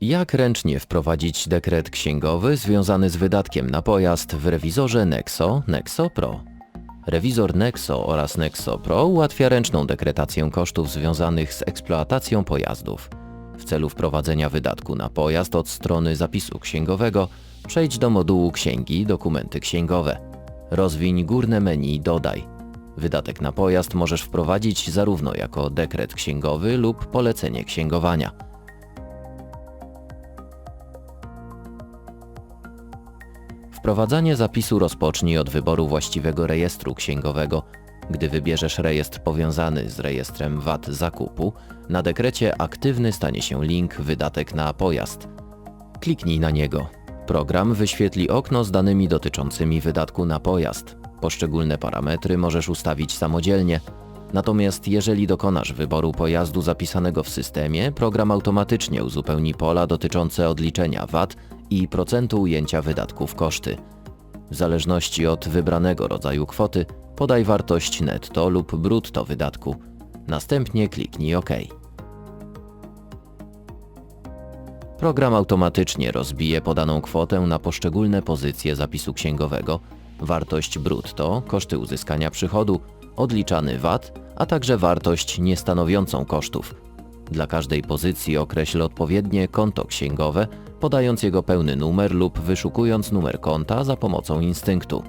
Jak ręcznie wprowadzić dekret księgowy związany z wydatkiem na pojazd w rewizorze Nexo Nexo Pro? Rewizor Nexo oraz Nexo Pro ułatwia ręczną dekretację kosztów związanych z eksploatacją pojazdów. W celu wprowadzenia wydatku na pojazd od strony zapisu księgowego przejdź do modułu Księgi Dokumenty księgowe. Rozwiń górne menu Dodaj. Wydatek na pojazd możesz wprowadzić zarówno jako dekret księgowy lub polecenie księgowania. Wprowadzanie zapisu rozpocznij od wyboru właściwego rejestru księgowego. Gdy wybierzesz rejestr powiązany z rejestrem VAT zakupu, na dekrecie aktywny stanie się link Wydatek na pojazd. Kliknij na niego. Program wyświetli okno z danymi dotyczącymi wydatku na pojazd. Poszczególne parametry możesz ustawić samodzielnie. Natomiast jeżeli dokonasz wyboru pojazdu zapisanego w systemie, program automatycznie uzupełni pola dotyczące odliczenia VAT i procentu ujęcia wydatków koszty. W zależności od wybranego rodzaju kwoty, podaj wartość netto lub brutto wydatku. Następnie kliknij OK. Program automatycznie rozbije podaną kwotę na poszczególne pozycje zapisu księgowego, wartość brutto, koszty uzyskania przychodu, odliczany VAT, a także wartość niestanowiącą kosztów. Dla każdej pozycji określ odpowiednie konto księgowe, podając jego pełny numer lub wyszukując numer konta za pomocą instynktu.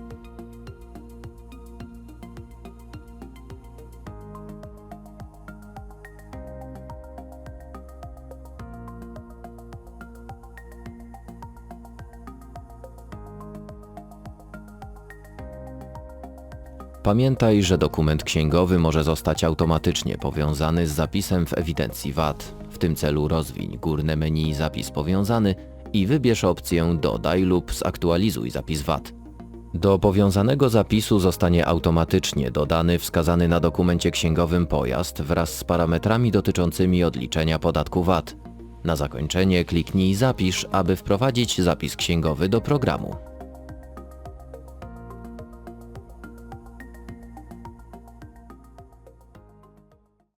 Pamiętaj, że dokument księgowy może zostać automatycznie powiązany z zapisem w ewidencji VAT. Tym celu rozwiń górne menu Zapis powiązany i wybierz opcję Dodaj lub zaktualizuj zapis VAT. Do powiązanego zapisu zostanie automatycznie dodany wskazany na dokumencie księgowym pojazd wraz z parametrami dotyczącymi odliczenia podatku VAT. Na zakończenie kliknij Zapisz, aby wprowadzić zapis księgowy do programu.